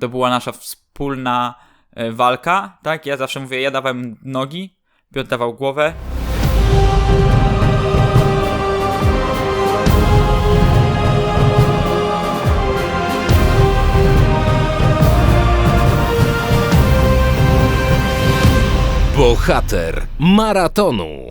to była nasza wspólna e, walka, tak? Ja zawsze mówię, ja dawałem nogi, Piotr dawał głowę. Bohater maratonu.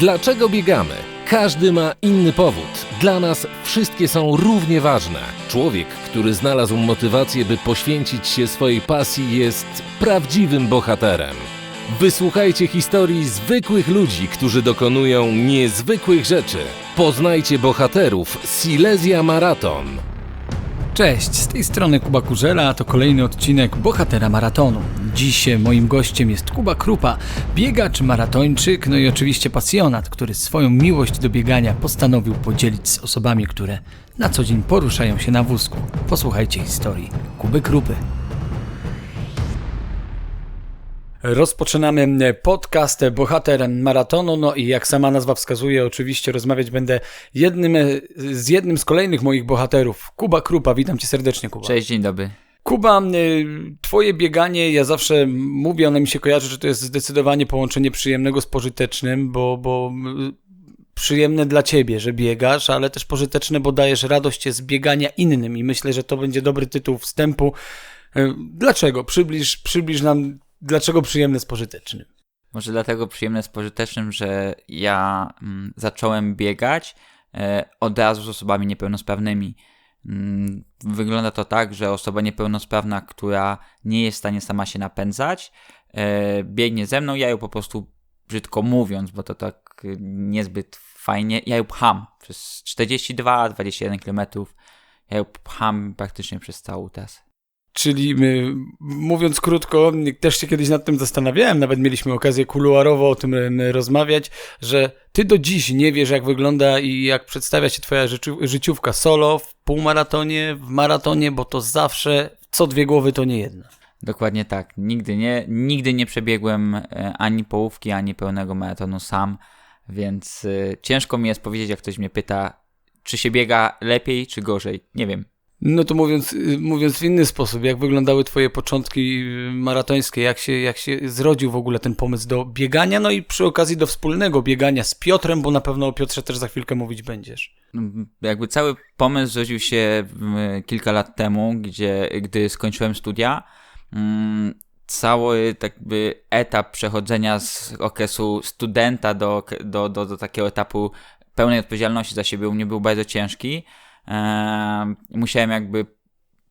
Dlaczego biegamy? Każdy ma inny powód. Dla nas wszystkie są równie ważne. Człowiek, który znalazł motywację, by poświęcić się swojej pasji, jest prawdziwym bohaterem. Wysłuchajcie historii zwykłych ludzi, którzy dokonują niezwykłych rzeczy. Poznajcie bohaterów Silesia Maraton. Cześć, z tej strony Kuba Kurzela, a to kolejny odcinek Bohatera Maratonu. Dziś moim gościem jest Kuba Krupa, biegacz, maratończyk, no i oczywiście pasjonat, który swoją miłość do biegania postanowił podzielić z osobami, które na co dzień poruszają się na wózku. Posłuchajcie historii Kuby Krupy. Rozpoczynamy podcast Bohater Maratonu, no i jak sama nazwa wskazuje, oczywiście rozmawiać będę jednym, z jednym z kolejnych moich bohaterów, Kuba Krupa. Witam cię serdecznie, Kuba. Cześć, dzień dobry. Kuba, twoje bieganie, ja zawsze mówię, ono mi się kojarzy, że to jest zdecydowanie połączenie przyjemnego z pożytecznym, bo, bo przyjemne dla ciebie, że biegasz, ale też pożyteczne, bo dajesz radość z biegania innym i myślę, że to będzie dobry tytuł wstępu. Dlaczego? Przybliż, przybliż nam, dlaczego przyjemne z. Może dlatego przyjemne z pożytecznym, że ja mm, zacząłem biegać e, od razu z osobami niepełnosprawnymi. Mm, wygląda to tak, że osoba niepełnosprawna, która nie jest w stanie sama się napędzać, e, biegnie ze mną, ja ją po prostu, brzydko mówiąc, bo to tak y, niezbyt fajnie, ja ją pcham przez 42-21 km. Ja ją pcham praktycznie przez całą trasę. Czyli y, mówiąc krótko, też się kiedyś nad tym zastanawiałem, nawet mieliśmy okazję kuluarowo o tym rozmawiać, że ty do dziś nie wiesz, jak wygląda i jak przedstawia się twoja życiówka solo, w półmaratonie, w maratonie, bo to zawsze co dwie głowy to nie jedna. Dokładnie tak. Nigdy nie, nigdy nie przebiegłem e, ani połówki, ani pełnego maratonu sam, więc e, ciężko mi jest powiedzieć, jak ktoś mnie pyta, czy się biega lepiej, czy gorzej. Nie wiem. No to mówiąc, y, mówiąc w inny sposób, jak wyglądały twoje początki y, maratońskie, jak się, jak się zrodził w ogóle ten pomysł do biegania, no i przy okazji do wspólnego biegania z Piotrem, bo na pewno o Piotrze też za chwilkę mówić będziesz. Mm, Jakby cały pomysł zrodził się mm, kilka lat temu, gdzie, gdy skończyłem studia. Mm, Cały tak jakby etap przechodzenia z okresu studenta do, do, do, do takiego etapu pełnej odpowiedzialności za siebie u mnie był bardzo ciężki. Musiałem jakby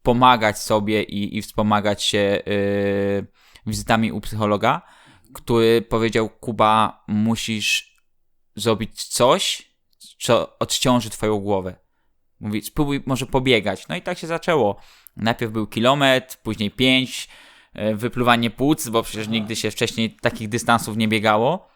pomagać sobie i, i wspomagać się yy, wizytami u psychologa, który powiedział: Kuba, musisz zrobić coś, co odciąży twoją głowę. Mówi, spróbuj może pobiegać. No i tak się zaczęło. Najpierw był kilometr, później pięć, e, wypluwanie płuc, bo przecież nigdy się wcześniej takich dystansów nie biegało.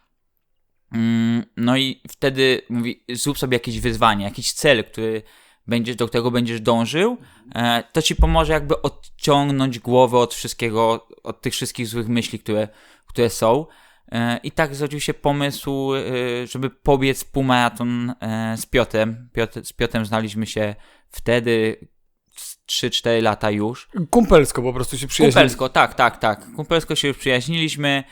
Mm, No i wtedy mówi, zrób sobie jakieś wyzwanie, jakiś cel, który będziesz, do którego będziesz dążył, e, to ci pomoże jakby odciągnąć głowę od wszystkiego, od tych wszystkich złych myśli, które, które są. E, I tak zrodził się pomysł, e, żeby pobiec półmaraton z Piotrem. Piotr, z Piotrem znaliśmy się wtedy z 3-4 lata już. Kumpelsko po prostu się przyjaźnili. Kumpelsko, tak, tak, tak. Kumpelsko się już przyjaźniliśmy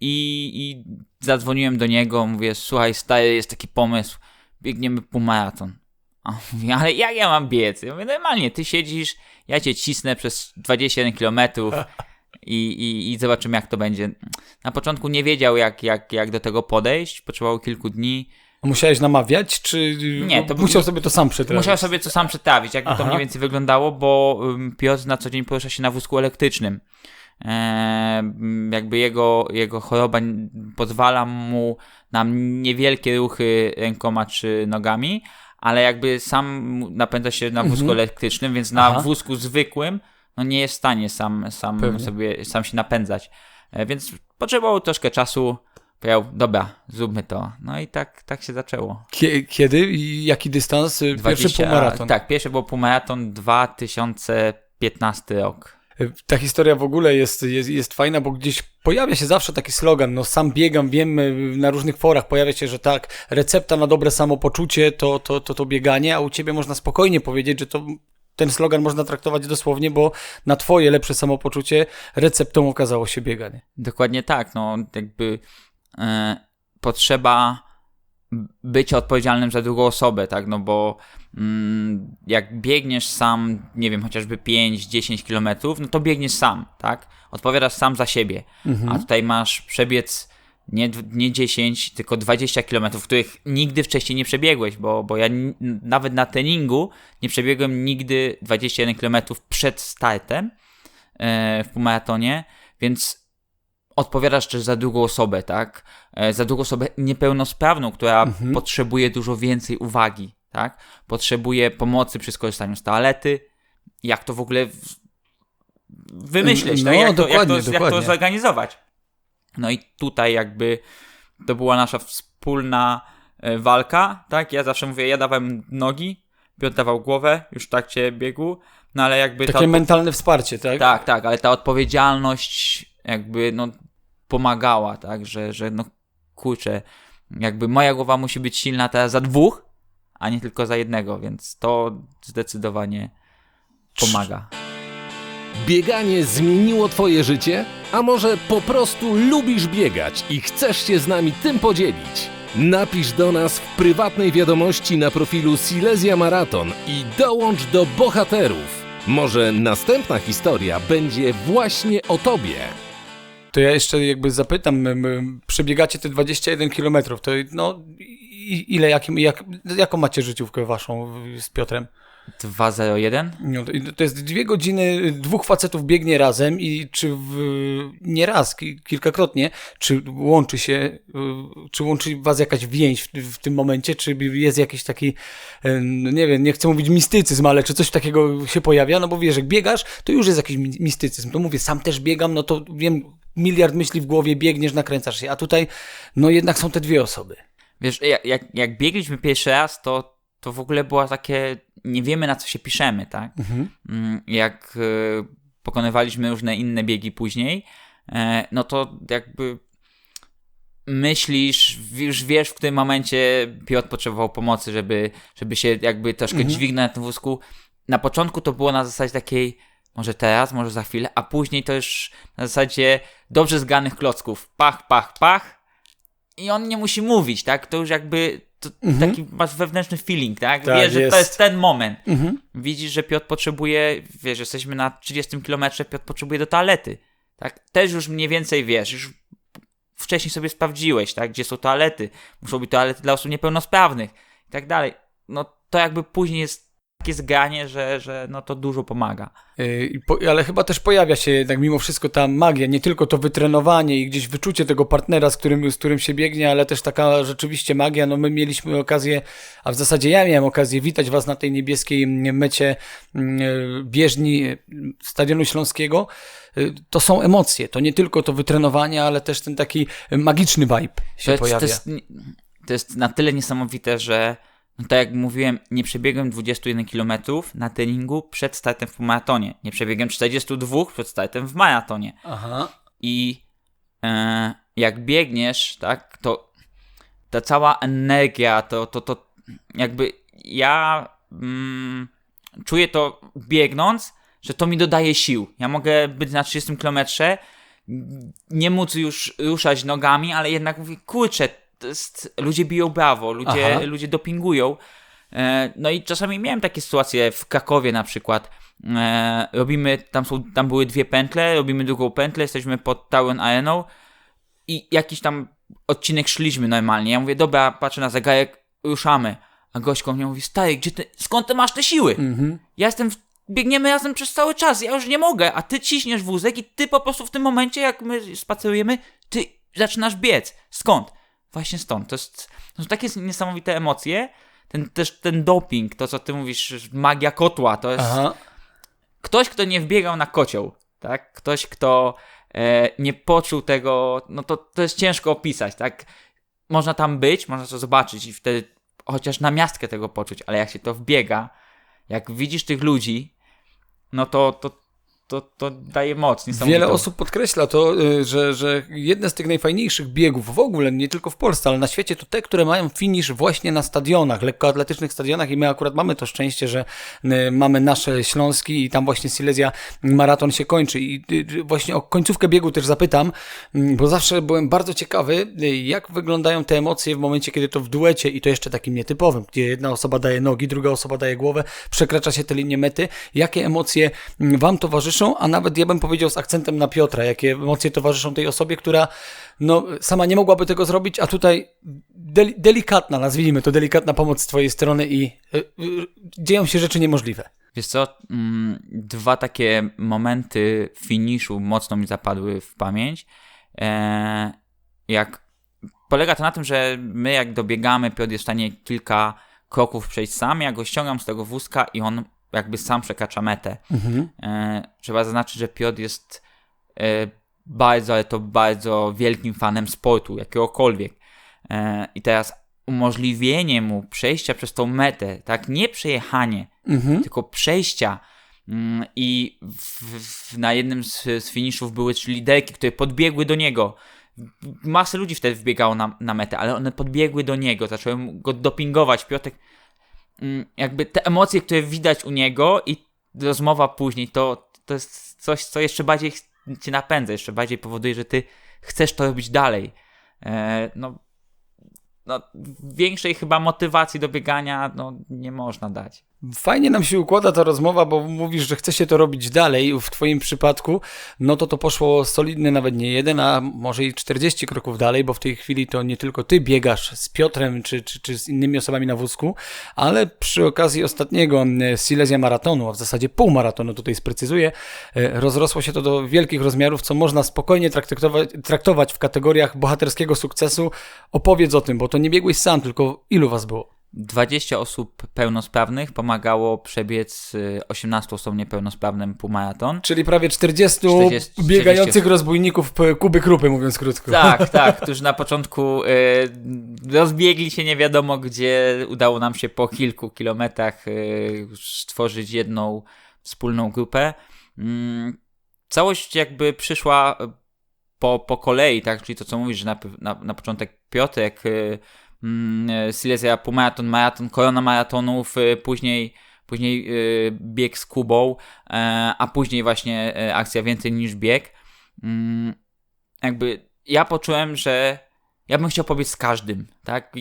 i, i zadzwoniłem do niego, mówię, słuchaj stary, jest taki pomysł, biegniemy półmaraton. A on mówi, ale jak ja mam biec? Ja mówię, normalnie, ty siedzisz, ja cię cisnę przez 21 kilometrów i, i, i zobaczymy jak to będzie. Na początku nie wiedział jak, jak, jak do tego podejść, potrzebowało kilku dni. Musiałeś namawiać, czy Nie, to musiał był- sobie to sam przetrawić? Musiał sobie to sam przetrawić, jakby Aha. to mniej więcej wyglądało, bo Piotr na co dzień porusza się na wózku elektrycznym. Jakby jego, jego choroba pozwala mu na niewielkie ruchy rękoma czy nogami, ale jakby sam napędza się na wózku elektrycznym, więc na Mhm. Aha. wózku zwykłym no nie jest w stanie sam, sam, Pewnie. sobie, sam się napędzać. E, więc potrzebowało troszkę czasu. Powiedział, dobra, zróbmy to. No i tak, tak się zaczęło. Kie- Kiedy i jaki dystans? Pierwszy 20 półmaraton. Tak, pierwszy był półmaraton 2015 rok. Ta historia w ogóle jest, jest, jest fajna, bo gdzieś pojawia się zawsze taki slogan, no sam biegam, wiem, y, na różnych forach pojawia się, że tak, recepta na dobre samopoczucie to, to, to, to bieganie, a u ciebie można spokojnie powiedzieć, że to ten slogan można traktować dosłownie, bo na twoje lepsze samopoczucie receptą okazało się bieganie. Dokładnie tak, no jakby e, potrzeba bycia odpowiedzialnym za drugą osobę, tak, no bo mm, jak biegniesz sam, nie wiem, chociażby 5-10 kilometrów, no to biegniesz sam, tak, odpowiadasz sam za siebie, a tutaj masz przebiec nie, nie 10, tylko 20 kilometrów, których nigdy wcześniej nie przebiegłeś, bo, bo ja nawet na treningu nie przebiegłem nigdy 21 kilometrów przed startem e, w półmaratonie, więc odpowiadasz też za drugą osobę, tak? E, Za drugą osobę niepełnosprawną, która potrzebuje dużo więcej uwagi, tak? Potrzebuje pomocy przy skorzystaniu z toalety. Jak to w ogóle wymyśleć, No, tak? Jak to, jak, to, jak to zorganizować? No i tutaj jakby to była nasza wspólna e, walka, tak? Ja zawsze mówię, ja dawałem nogi, Piotr dawał głowę już w trakcie biegu, no ale jakby Takie ta, mentalne wsparcie, tak? tak, tak, ale ta odpowiedzialność jakby no pomagała, tak, że, że no kurczę, jakby moja głowa musi być silna teraz za dwóch, a nie tylko za jednego, więc to zdecydowanie pomaga. Bieganie zmieniło Twoje życie? A może po prostu lubisz biegać i chcesz się z nami tym podzielić? Napisz do nas w prywatnej wiadomości na profilu Silesia Maraton i dołącz do bohaterów. Może następna historia będzie właśnie o Tobie. To ja jeszcze jakby zapytam, przebiegacie te 21 km, to no ile, jakim, jak, jaką macie życiówkę waszą z Piotrem? 201? No, to- jest dwie godziny, dwóch facetów biegnie razem i czy w, nie raz, ki- kilkakrotnie, czy łączy się, y, czy łączy was jakaś więź w, w tym momencie, czy jest jakiś taki, y, no nie wiem, nie chcę mówić mistycyzm, ale czy coś takiego się pojawia, no bo wiesz, jak biegasz, to już jest jakiś mi- mistycyzm, to mówię, sam też biegam, no to wiem, miliard myśli w głowie, biegniesz, nakręcasz się, a tutaj, no jednak są te dwie osoby. Wiesz, jak, jak, biegliśmy pierwszy raz, to, to w ogóle było takie, nie wiemy na co się piszemy, tak? Mm, Jak e, pokonywaliśmy różne inne biegi później, e, no to jakby myślisz, już wiesz w którym momencie Piotr potrzebował pomocy, żeby, żeby się jakby troszkę dźwignąć na tym wózku. Na początku to było na zasadzie takiej, może teraz, może za chwilę, a później to już na zasadzie dobrze zganych klocków. Pach, pach, pach. I on nie musi mówić, tak? To już jakby to taki masz wewnętrzny feeling, tak? Tak, wiesz, że to jest. jest ten moment. Mhm. Widzisz, że Piotr potrzebuje, wiesz, jesteśmy na 30 kilometrze, Piotr potrzebuje do toalety. Tak? Też już mniej więcej wiesz, już wcześniej sobie sprawdziłeś, tak? Gdzie są toalety. Muszą być toalety dla osób niepełnosprawnych i tak dalej. No to jakby później jest takie zgranie, że, że no to dużo pomaga. Yy, po, ale chyba też pojawia się jednak mimo wszystko ta magia, nie tylko to wytrenowanie i gdzieś wyczucie tego partnera, z którym, z którym się biegnie, ale też taka rzeczywiście magia. No my mieliśmy okazję, a w zasadzie ja miałem okazję witać Was na tej niebieskiej mecie mm, bieżni mm, Stadionu Śląskiego. Yy, To są emocje, to nie tylko to wytrenowanie, ale też ten taki magiczny vibe się To jest, pojawia. to, jest, to jest na tyle niesamowite, że tak jak mówiłem, nie przebiegłem 21 km na treningu przed startem w półmaratonie. Nie przebiegłem 42 przed startem w maratonie. Aha. I e, jak biegniesz, tak, to ta cała energia, to, to, to jakby ja mm, czuję to biegnąc, że to mi dodaje sił. Ja mogę być na 30 kilometrze, nie móc już ruszać nogami, ale jednak mówię, kurczę, jest, ludzie biją brawo, ludzie, Aha. ludzie dopingują. E, No i czasami miałem takie sytuacje w Krakowie na przykład. E, robimy, tam, są, tam były dwie pętle, robimy drugą pętlę, jesteśmy pod Tauron Areną i jakiś tam odcinek szliśmy normalnie. Ja mówię, dobra, patrzę na zegarek, ruszamy. A gość koło mnie mówi, stary, gdzie ty, skąd ty masz te siły? Mhm. Ja jestem, w, biegniemy razem przez cały czas, ja już nie mogę, a ty ciśniesz wózek i ty po prostu w tym momencie, jak my spacerujemy, ty zaczynasz biec. Skąd? Właśnie stąd. To, jest, to są takie niesamowite emocje. Ten, też ten doping, to co ty mówisz, magia kotła, to jest Aha. ktoś, kto nie wbiegał na kocioł, tak? Ktoś, kto e, nie poczuł tego, no to, to jest ciężko opisać, tak? Można tam być, można to zobaczyć i wtedy chociaż na miastkę tego poczuć, ale jak się to wbiega, jak widzisz tych ludzi, no to, to to, to daje moc. Wiele osób podkreśla to, y, że, że jedne z tych najfajniejszych biegów w ogóle, nie tylko w Polsce, ale na świecie, to te, które mają finisz właśnie na stadionach, lekkoatletycznych stadionach. I my akurat mamy to szczęście, że y, mamy nasze Śląski i tam właśnie Silesia maraton się kończy. I y, właśnie o końcówkę biegu też zapytam, mm, bo zawsze byłem bardzo ciekawy, jak wyglądają te emocje w momencie, kiedy to w duecie i to jeszcze takim nietypowym, gdzie jedna osoba daje nogi, druga osoba daje głowę, przekracza się te linie mety, jakie emocje mm, wam towarzyszą, a nawet ja bym powiedział z akcentem na Piotra, jakie emocje towarzyszą tej osobie, która no, sama nie mogłaby tego zrobić, a tutaj del delikatna, nazwijmy to delikatna pomoc z twojej strony i y, y, dzieją się rzeczy niemożliwe. Wiesz co, mm, dwa takie momenty finiszu mocno mi zapadły w pamięć. E, jak polega to na tym, że my jak dobiegamy, Piotr jest w stanie kilka kroków przejść sam, ja go ściągam z tego wózka i on jakby sam przekracza metę. E, trzeba zaznaczyć, że Piotr jest e, bardzo, ale to bardzo wielkim fanem sportu, jakiegokolwiek. E, I teraz umożliwienie mu przejścia przez tą metę, tak, nie przejechanie, tylko przejścia. Mm, I w, w, na jednym z, z finiszów były trzy liderki, które podbiegły do niego. Masę ludzi wtedy wbiegało na, na metę, ale one podbiegły do niego, zaczęły go dopingować. Piotrek, jakby te emocje, które widać u niego i rozmowa później, to, to jest coś, co jeszcze bardziej cię napędza, jeszcze bardziej powoduje, że ty chcesz to robić dalej. E, no, no, większej chyba motywacji do biegania no, nie można dać. Fajnie nam się układa ta rozmowa, bo mówisz, że chce się to robić dalej. W Twoim przypadku, no to to poszło solidny, nawet nie jeden, a może i 40 kroków dalej, bo w tej chwili to nie tylko Ty biegasz z Piotrem czy, czy, czy z innymi osobami na wózku, ale przy okazji ostatniego e, Silesia Maratonu, a w zasadzie półmaratonu, tutaj sprecyzuję, e, rozrosło się to do wielkich rozmiarów, co można spokojnie traktować, traktować w kategoriach bohaterskiego sukcesu. Opowiedz o tym, bo to nie biegłeś sam, tylko ilu Was było? 20 osób pełnosprawnych pomagało przebiec y, 18 osobom niepełnosprawnym półmaraton. Czyli prawie 40, 40 biegających 40. rozbójników Kuby Krupy, mówiąc krótko. Tak, tak, którzy na początku y, rozbiegli się nie wiadomo gdzie. Udało nam się po kilku kilometrach y, stworzyć jedną wspólną grupę. Mm, całość jakby przyszła po, po kolei, tak? Czyli to, co mówisz, że na, na, na początek Piotrek, y, Silesia półmaraton, maraton, korona maratonów, y, później później y, bieg z Kubą, e, a później właśnie akcja więcej niż bieg. Mm, jakby ja poczułem, że ja bym chciał pobiec z każdym, tak?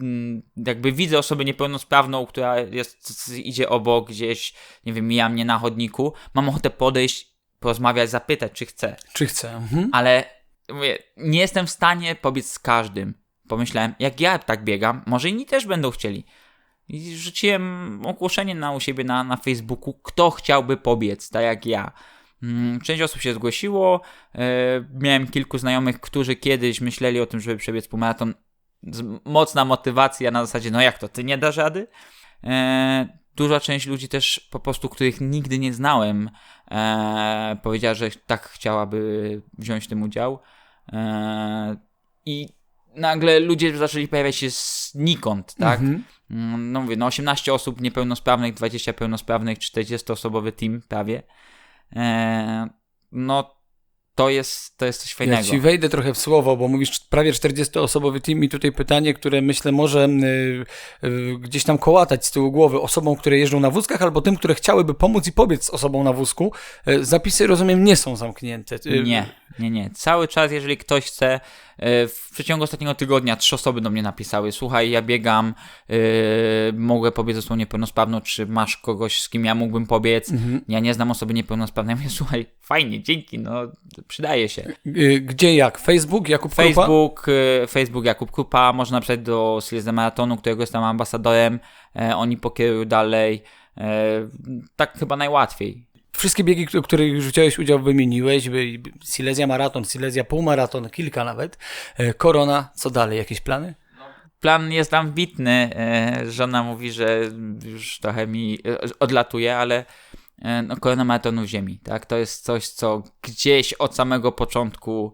Mm, Jakby widzę osobę niepełnosprawną, która jest, idzie obok gdzieś, nie wiem, mija mnie na chodniku, mam ochotę podejść, porozmawiać, zapytać, czy chce. Czy chcę? Mhm. Ale mówię, nie jestem w stanie pobiec z każdym. Pomyślałem, jak ja tak biegam, może inni też będą chcieli. I rzuciłem ogłoszenie na u siebie na, na Facebooku, kto chciałby pobiec, tak jak ja. Mm, Część osób się zgłosiło. e, Miałem kilku znajomych, którzy kiedyś myśleli o tym, żeby przebiec półmaraton. Mocna motywacja na zasadzie, no jak to, ty nie dasz rady? E, Duża część ludzi też po prostu, których nigdy nie znałem, e, powiedziała, że tak chciałaby wziąć w tym udział. I nagle ludzie zaczęli pojawiać się znikąd, tak? Mhm. Mm, No mówię, no 18 osób niepełnosprawnych, 20 pełnosprawnych, 40-osobowy team prawie. E, no to jest, to jest coś Ja fajnego. ci wejdę trochę w słowo, bo mówisz prawie 40-osobowy team i tutaj pytanie, które myślę może y, y, gdzieś tam kołatać z tyłu głowy osobom, które jeżdżą na wózkach albo tym, które chciałyby pomóc i pobiec z osobą na wózku. Y, zapisy, rozumiem, nie są zamknięte. Y, Nie, nie, nie. Cały czas, jeżeli ktoś chce, e, w przeciągu ostatniego tygodnia trzy osoby do mnie napisały, słuchaj, ja biegam, e, mogę pobiec ze sobą niepełnosprawną, czy masz kogoś, z kim ja mógłbym pobiec? Mhm. Ja nie znam osoby niepełnosprawnej. Ja mówię, słuchaj, fajnie, dzięki, no, przydaje się. Y, Gdzie jak? Facebook? Jakub Krupa? Facebook, e, Facebook Jakub Krupa, można napisać do Silesia Maratonu, którego jestem ambasadorem, e, oni pokierują dalej. E, tak chyba najłatwiej. Wszystkie biegi, w których już wziąłeś udział, wymieniłeś. Silesia maraton, Silesia półmaraton, kilka nawet. E, Korona, co dalej? Jakieś plany? plan jest ambitny. e, Żona mówi, że już trochę mi e, odlatuje, ale no, korona maratonu ziemi, tak? To jest coś, co gdzieś od samego początku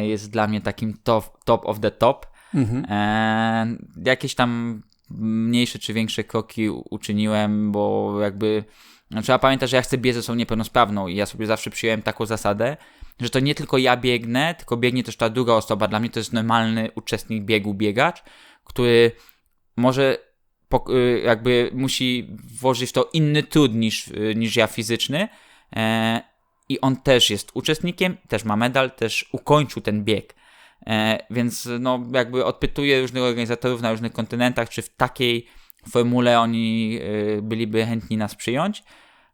jest dla mnie takim top, top of the top. Mhm. Jakieś tam mniejsze czy większe kroki uczyniłem, bo jakby trzeba pamiętać, że ja chcę biec osobą niepełnosprawną i ja sobie zawsze przyjąłem taką zasadę, że to nie tylko ja biegnę, tylko biegnie też ta druga osoba. Dla mnie to jest normalny uczestnik biegu, biegacz, który może y, jakby musi włożyć w to inny trud niż, y, niż ja fizyczny e, i on też jest uczestnikiem, też ma medal, też ukończył ten bieg. E, więc no jakby odpytuję różnych organizatorów na różnych kontynentach, czy w takiej formule oni y, byliby chętni nas przyjąć.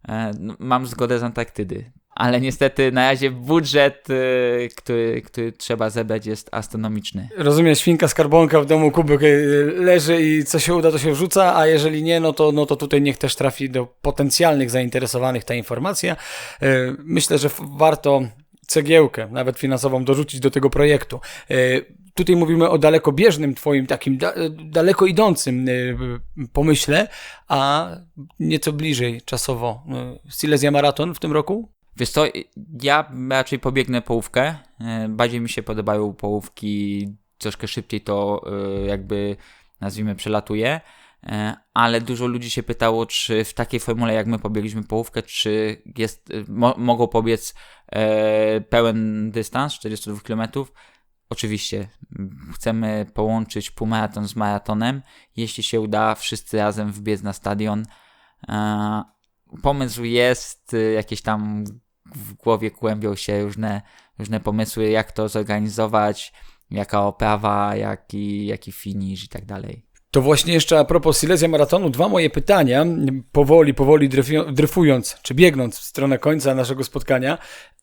E, no, mam zgodę z Antarktydy. Ale niestety na razie budżet, y, który, który trzeba zebrać jest astronomiczny. Rozumiem, świnka skarbonka w domu kubek y, leży i co się uda, to się wrzuca, a jeżeli nie, no to, no to tutaj niech też trafi do potencjalnych zainteresowanych ta informacja. Myślę, że warto cegiełkę, nawet finansową, dorzucić do tego projektu. Y, Tutaj mówimy o dalekobieżnym twoim takim da, daleko idącym y, pomyśle, a nieco bliżej czasowo. Y, Silesia Maraton w tym roku? Wiesz co, ja raczej pobiegnę połówkę. E, Bardziej mi się podobają połówki, troszkę szybciej to e, jakby nazwijmy przelatuje. E, Ale dużo ludzi się pytało, czy w takiej formule jak my pobiegliśmy połówkę, czy jest, e, mo, mogą pobiec e, pełen dystans 42 km. Oczywiście chcemy połączyć półmaraton z maratonem. Jeśli się uda, wszyscy razem wbiec na stadion. E, pomysł jest, y, jakieś tam w głowie kłębią się różne, różne pomysły, jak to zorganizować, jaka oprawa, jaki, jaki finish i tak dalej. To właśnie jeszcze a propos Silesia Maratonu, dwa moje pytania, powoli, powoli dryfują- dryfując, czy biegnąc w stronę końca naszego spotkania.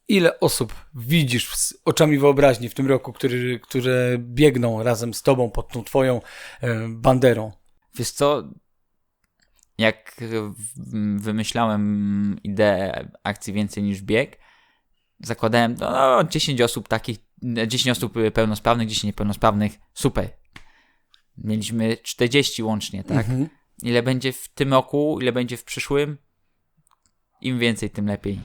Ile osób widzisz oczami wyobraźni w tym roku, który, które biegną razem z tobą pod tą twoją e, banderą? Wiesz co, jak w- wymyślałem ideę akcji więcej niż bieg, zakładałem no, no, 10 osób takich, 10 osób pełnosprawnych, 10 niepełnosprawnych, super. Mieliśmy 40 łącznie, tak? Mhm. Ile będzie w tym roku, ile będzie w przyszłym? Im więcej, tym lepiej.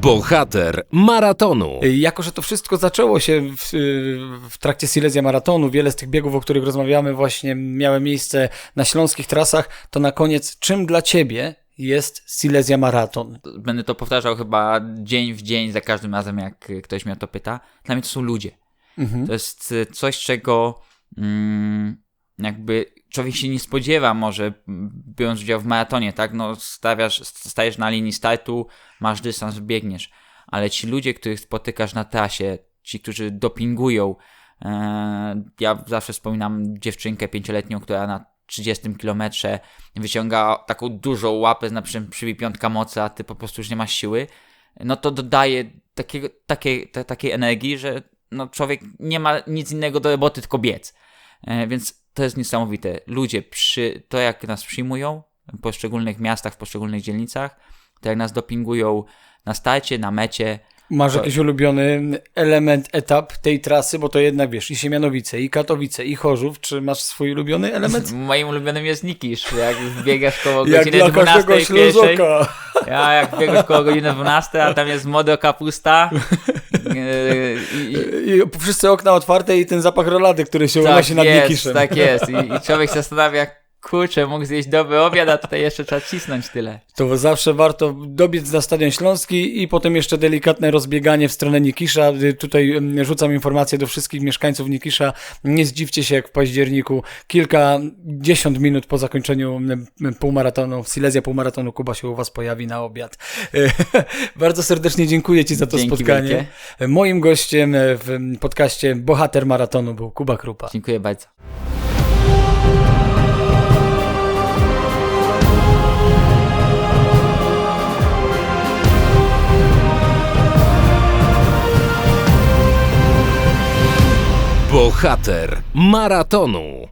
Bohater maratonu. Y, Jako, że to wszystko zaczęło się w, y, w trakcie Silesia Maratonu, wiele z tych biegów, o których rozmawiamy, właśnie miały miejsce na śląskich trasach, to na koniec, czym dla ciebie jest Silesia Maraton? Będę to powtarzał chyba dzień w dzień, za każdym razem, jak ktoś mnie o to pyta. Dla mnie to są ludzie. Mhm. To jest y, coś, czego mm, jakby człowiek się nie spodziewa może m, biorąc udział w maratonie, tak? No stawiasz, stajesz na linii startu, masz dystans, biegniesz. Ale ci ludzie, których spotykasz na trasie, ci, którzy dopingują, e, ja zawsze wspominam dziewczynkę pięcioletnią, która na 30 kilometrze wyciąga taką dużą łapę, na przykład przybij piątka mocy, a ty po prostu już nie masz siły, no to dodaje takiego, takiej, ta, takiej energii, że no człowiek nie ma nic innego do roboty, tylko biec. E, więc to jest niesamowite. Ludzie, przy, to jak nas przyjmują w poszczególnych miastach, w poszczególnych dzielnicach, to jak nas dopingują na starcie, na mecie, Masz To- jakiś ulubiony element, etap tej trasy, bo to jednak wiesz, i Siemianowice, i Katowice, i Chorzów. Czy masz swój ulubiony element? Moim ulubionym jest Nikisz, jak biegasz koło godziny dla 12 każdego pierwszej. śluzoka. Ja jak biegasz koło godziny 12, a tam jest modo kapusta. Yy, i, i, I wszyscy okna otwarte i ten zapach rolady, który się tak unosi nad jest, Nikiszem. tak jest. I, I człowiek się zastanawia, kurczę, mógł zjeść dobry obiad, a tutaj jeszcze trzeba cisnąć tyle. To zawsze warto dobiec na Stadion Śląski i potem jeszcze delikatne rozbieganie w stronę Nikisza. Y, Tutaj mm, rzucam informację do wszystkich mieszkańców Nikisza. Nie zdziwcie się, jak w październiku, kilkadziesiąt minut po zakończeniu mm, półmaratonu, Silesia półmaratonu, Kuba się u Was pojawi na obiad. Y, Bardzo serdecznie dziękuję Ci za to Dzięki spotkanie. wielkie. Moim gościem w podcaście Bohater Maratonu był Kuba Krupa. Dziękuję bardzo. Bohater maratonu.